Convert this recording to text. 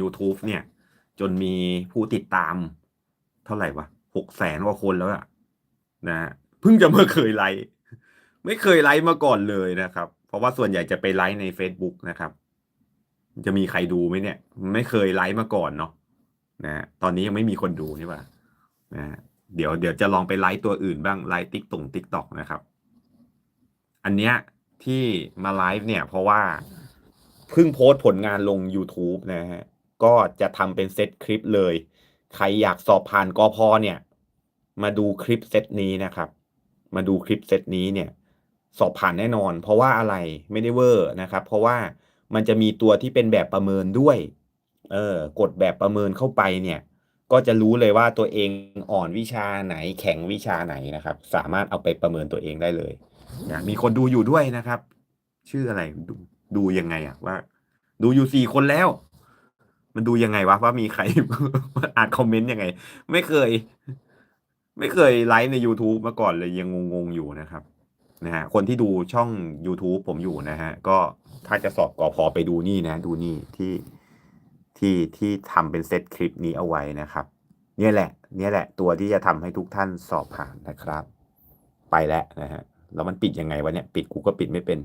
YouTube เนี่ย จนมีผู้ติดตาม เท่าไหร่วะหกแสนกว่าคนแล้วอะนะฮะเพิ่งจะมาเคยไลฟ์ไม่เคยไลฟ์มาก่อนเลยนะครับ เพราะว่าส่วนใหญ่จะไปไลฟ์ใน Facebook นะครับ จะมีใครดูไหมเนี่ย ไม่เคยไลฟ์มาก่อนเนาะนะฮะตอนนี้ยังไม่มีคนดูนี่ว่านะฮะเดี๋ยวเดี๋ยวจะลองไปไลฟ์ตัวอื่นบ้างไลฟ์ติ๊กตงติ๊กตอกนะครับ อันเนี้ยที่มาไลฟ์เนี่ย เพราะว่าเพิ่งโพสต์ผลงานลง YouTube นะฮะ ก็จะทำเป็นเซตคลิปเลย ใครอยากสอบผ่านกอพอเนี่ย มาดูคลิปเซตนี้นะครับ มาดูคลิปเซตนี้เนี่ย สอบผ่านแน่นอน เพราะว่าอะไรไม่ได้เวอร์นะครับ เพราะว่ามันจะมีตัวที่เป็นแบบประเมินด้วย เออกดแบบประเมินเข้าไปเนี่ย ก็จะรู้เลยว่าตัวเองอ่อนวิชาไหนแข็งวิชาไหนนะครับ สามารถเอาไปประเมินตัวเองได้เลยนะมีคนดูอยู่ด้วยนะครับ ชื่ออะไรดูดูยังไงอะว่า ดูอยู่สี่คนแล้ว มันดูยังไงวะว่ามีใคร อ่านคอมเมนต์ยังไง ไม่เคย ไม่เคยไลฟ์ใน YouTube มาก่อนเลยยังงงๆอยู่นะครับนะฮะคนที่ดูช่อง YouTube ผมอยู่นะฮะ ก็ถ้าจะสอบกอพอไปดูนี่นะ ดูนี่ที่ที่ที่ทำเป็นเซตคลิปนี้เอาไว้นะครับ เนี่ยแหละ เนี่ยแหละ ตัวที่จะทำให้ทุกท่านสอบผ่านนะครับ ไปแล้วนะฮะ แล้วมันปิดยังไงวะเนี่ย ปิดกูก็ปิดไม่เป็น